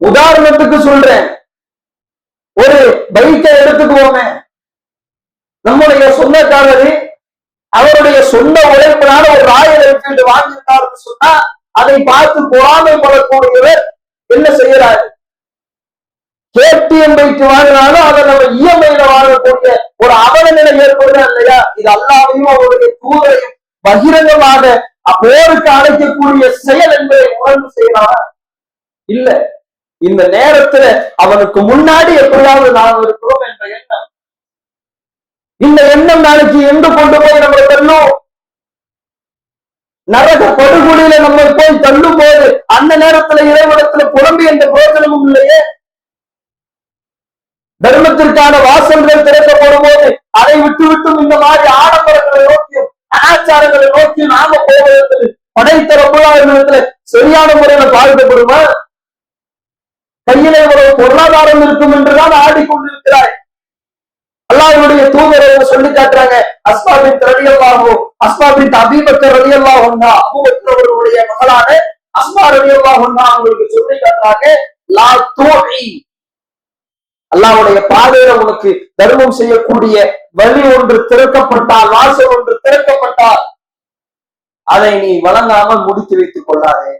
உதாரணத்துக்கு சொல்றேன். ஒரு பைக்கை எடுத்துக்குவோமே நம்முடைய சொந்தக்காரரு அவருடைய சொந்த உழைப்பினால ஒரு ராயல் என்ஃபீல்டு வாங்கியிருக்காருன்னு சொன்னா அதை பார்த்து பொறாமைப்படக்கூடியவர் என்ன செய்யறாரு கேடிஎம் பைக் வாங்கினாலும் அதை நம்ம இஎம்ஐல வாங்கக்கூடிய ஒரு அவலநிலை ஏற்படுதா இல்லையா? இது அல்லாவையும் அவருடைய தூதரையும் பகிரங்கமாக போருக்கு அழைக்கக்கூடிய செயல் என்பதை உணர்ந்து செய்யலாம் இல்ல. இந்த நேரத்துல அவனுக்கு முன்னாடி எப்படியாவது நாம் இருக்கிறோம் என்ற எண்ணம். இந்த எண்ணம் நாளைக்கு எங்கு கொண்டு போய் நம்மளை தள்ளும் நரக படுகொலியில நம்ம போய் தள்ளும் போது அந்த நேரத்துல இறைவனத்துல புலம்பு என்ற பிரோஜனமும் இல்லையே? தர்மத்திற்கான வாசல்கள் திறக்கப்படும் போது அதை விட்டு விட்டும் இந்த மாதிரி ஆடம்பரங்களை நோக்கியும் கலாச்சாரங்களை நோக்கி நாம போவதற்கு படைத்தரப்புள்ள சரியான முறையில பாதிக்கப்படுமா கையில இவ்வளவு பொருளாதாரம் இருக்கும் என்றுதான் ஆடிக்கொண்டிருக்கிறாய். அல்லாஹ்வுடைய தூதரை சொல்லி காட்டுறாங்க அஸ்மாபின் ரலியல்லாஹு அஸ்மாபின் அபீபக்கர் ரவியல்லா அன்ஹா அபூபக்கர் அவர்களுடைய மகளான அஸ்மா ரலியல்லாஹு அவங்களுக்கு சொல்லி காட்டுறாங்க லா தூஇ அல்லாஹ்வுடைய பாதையில உனக்கு தர்மம் செய்யக்கூடிய வழி ஒன்று திறக்கப்பட்டால் வாசல் ஒன்று திறக்கப்பட்டால் அதை நீ வழங்காமல் முடித்து வைத்துக் கொள்ளாதே.